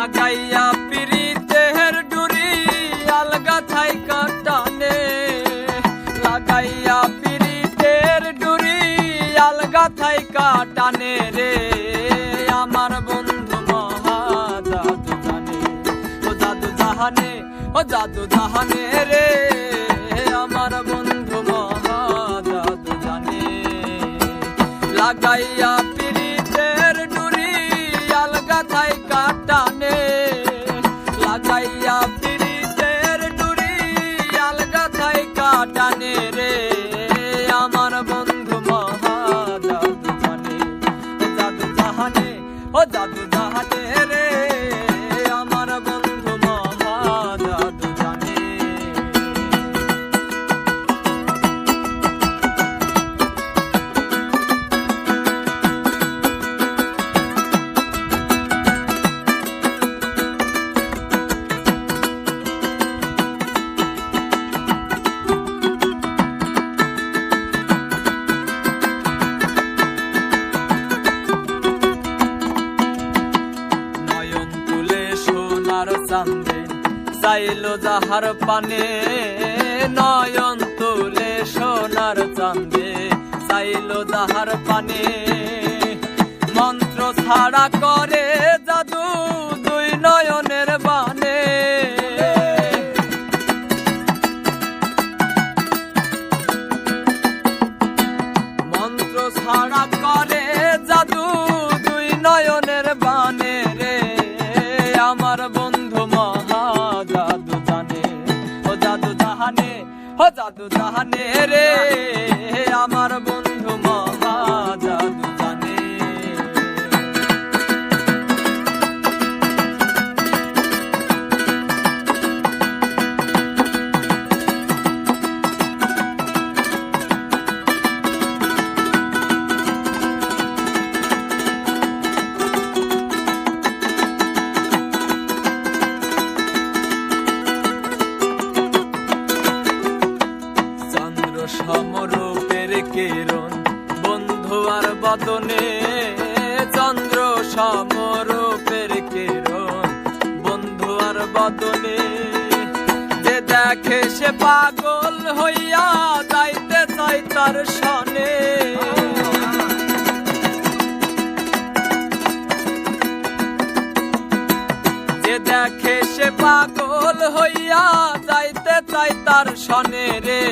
লাগাইয়া পিরিতের ডুরি আলগা থাই কাটানে লাগাইয়া পিরিতের ডুরি আলগা থাই কাটানে রে। আমার বন্ধু মহা জাদু জানে, ও জাদু জাহানে, ও জাদু জাহানে রে। আমার বন্ধু মহা জাদু জানে। লাগাইয়া জাহানে ও জাদু জাহানে রে। সোনার চান্দে চাইলো যাহার পানে, নয়ন তুলে সোনার চান্দে চাইলো যাহার পানে। মন্ত্র ছাড়া করে ও জাদু জাহানে রে আমার বন্ধু সমরূপের কিরণ, বন্ধু আর বদনে, চন্দ্র সমরূপের কিরণ, বন্ধু আর বদনে। যে দেখে সে পাগল হইয়া যাইতে চাই তার সনে। যে দেখে সে পাগল হইয়া যাইতে চাই তার সনে রে।